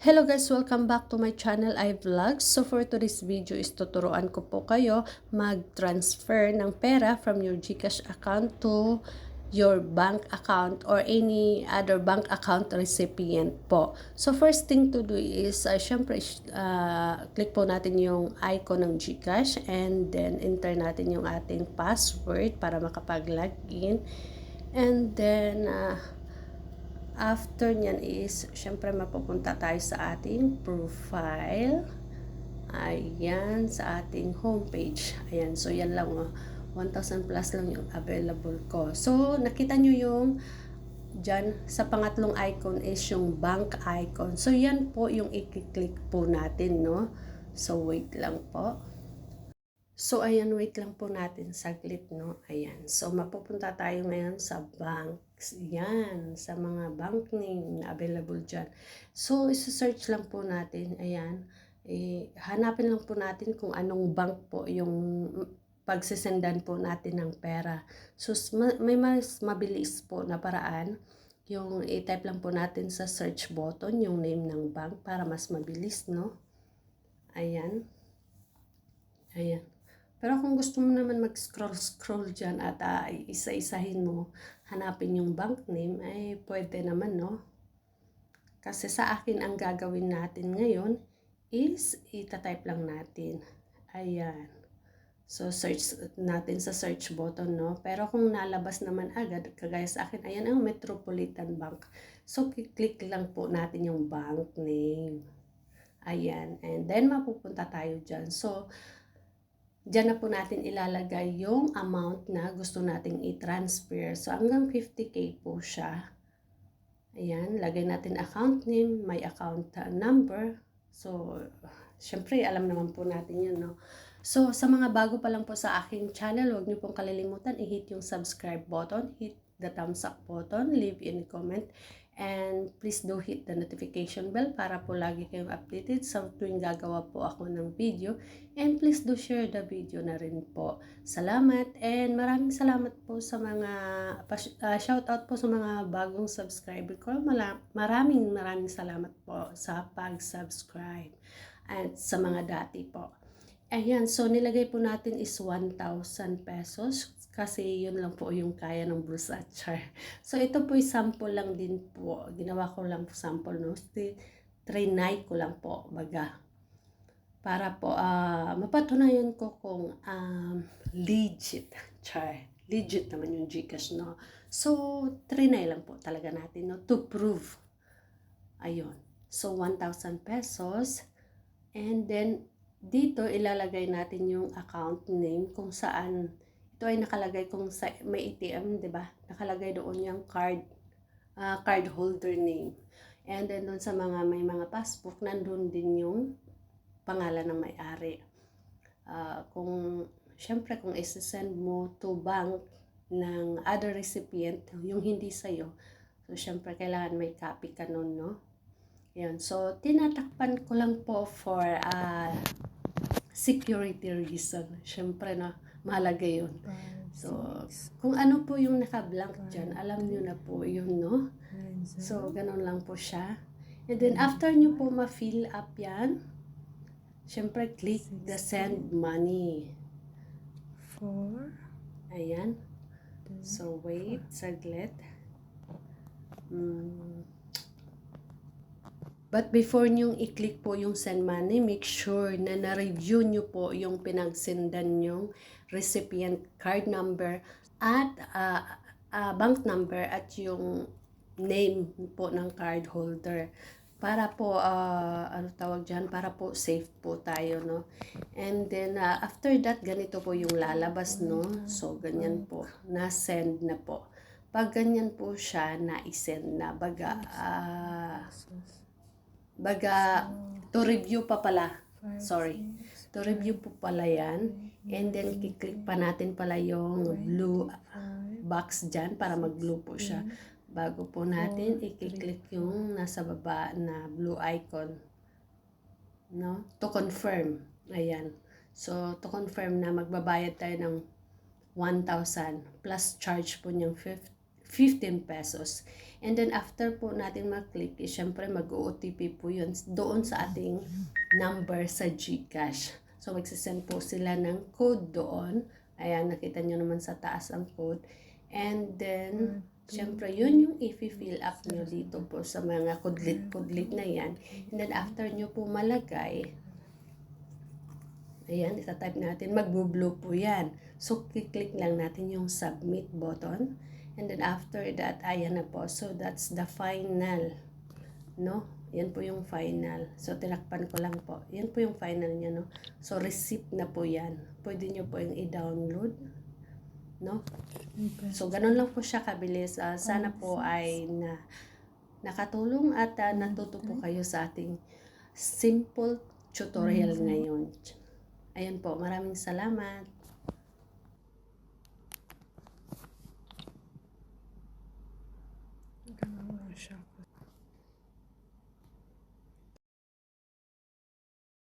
Hello guys, welcome back to my channel iVlogs. So for today's video is tuturuan ko po kayo mag-transfer ng pera from your GCash account to your bank account or any other bank account recipient po. So first thing to do is, uh, syempre, uh, click po natin yung icon ng GCash and then enter natin yung ating password para makapag-login. And then, uh, After nyan is, syempre mapupunta tayo sa ating profile. Ayan, sa ating homepage. Ayan, so yan lang. Oh. 1,000 plus lang yung available ko. So, nakita nyo yung dyan sa pangatlong icon is yung bank icon. So, yan po yung i-click po natin, no? So, wait lang po. So, ayan, wait lang po natin saglit, no? Ayan. So, mapupunta tayo ngayon sa banks. Yan, sa mga bank name na available dyan. So, isa-search lang po natin. Ayan. Eh, hanapin lang po natin kung anong bank po yung pagsisendan po natin ng pera. So, may mas mabilis po na paraan. Yung i-type lang po natin sa search button yung name ng bank para mas mabilis, no? Ayan. Ayan. Pero kung gusto mo naman mag-scroll-scroll dyan at uh, isa-isahin mo, hanapin yung bank name, ay pwede naman, no? Kasi sa akin, ang gagawin natin ngayon is itatype lang natin. Ayan. So, search natin sa search button, no? Pero kung nalabas naman agad, kagaya sa akin, ayan ang Metropolitan Bank. So, click lang po natin yung bank name. Ayan. And then, mapupunta tayo dyan. So, Diyan na po natin ilalagay yung amount na gusto nating i-transfer. So, hanggang 50k po siya. Ayan, lagay natin account name, my account number. So, syempre, alam naman po natin yun, no? So, sa mga bago pa lang po sa aking channel, huwag niyo pong kalilimutan i-hit yung subscribe button, hit the thumbs up button, leave any comment, And please do hit the notification bell para po lagi kayong updated sa tuwing gagawa po ako ng video. And please do share the video na rin po. Salamat and maraming salamat po sa mga uh, shout out po sa mga bagong subscriber ko. Maraming maraming salamat po sa pag-subscribe at sa mga dati po. Ayan, so nilagay po natin is 1,000 pesos kasi yun lang po yung kaya ng bulsa char. So ito po yung sample lang din po. Ginawa ko lang po sample no. Trinay ko lang po baga. Para po uh, mapatunayan ko kung um, legit char. Legit naman yung Gcash no. So trinay lang po talaga natin no to prove. Ayun. So 1,000 pesos and then dito ilalagay natin yung account name kung saan ito ay nakalagay kung sa may ATM, 'di ba? Nakalagay doon yung card uh, card holder name. And then doon sa mga may mga passbook, nandoon din yung pangalan ng may-ari. Uh, kung syempre kung i-send mo to bank ng other recipient, yung hindi sa'yo, so syempre kailangan may copy ka nun, no? Yan. So, tinatakpan ko lang po for uh, security reason. Siyempre na mahalaga yun. So, kung ano po yung naka-blank dyan, alam nyo na po yun, no? So, ganun lang po siya. And then, after nyo po ma-fill up yan, syempre, click the send money. Four. Ayan. So, wait, saglit. Hmm. But before nyong i-click po yung send money, make sure na na-review nyo po yung pinagsendan nyong recipient card number at uh, uh, bank number at yung name po ng card holder. Para po uh, ano tawag diyan? Para po safe po tayo no? And then uh, after that ganito po yung lalabas no? So ganyan po. Na send na po. Pag ganyan po siya na i-send na. Baga uh, Baga, to review pa pala. Sorry. To review po pala yan. And then, kiklik pa natin pala yung blue box dyan para mag-blue po siya. Bago po natin, i-click yung nasa baba na blue icon. No? To confirm. Ayan. So, to confirm na magbabayad tayo ng 1,000 plus charge po niyang 50 15 pesos. And then after po natin mag-click, eh, syempre mag-OTP po yun doon sa ating number sa GCash. So magsisend po sila ng code doon. Ayan, nakita nyo naman sa taas ang code. And then, syempre yun yung i-fill up nyo dito po sa mga kudlit-kudlit na yan. And then after nyo po malagay, Ayan, itatype natin. Magbo-blue po yan. So, click lang natin yung submit button. And then after that, ayan na po. So, that's the final. No? Yan po yung final. So, tinakpan ko lang po. Yan po yung final niya, no? So, receipt na po yan. Pwede nyo po yung i-download. No? So, ganun lang po siya kabilis. Ah, sana po ay na nakatulong at ah, natuto po kayo sa ating simple tutorial ngayon. Ayan po, maraming salamat. Ganun lang siya.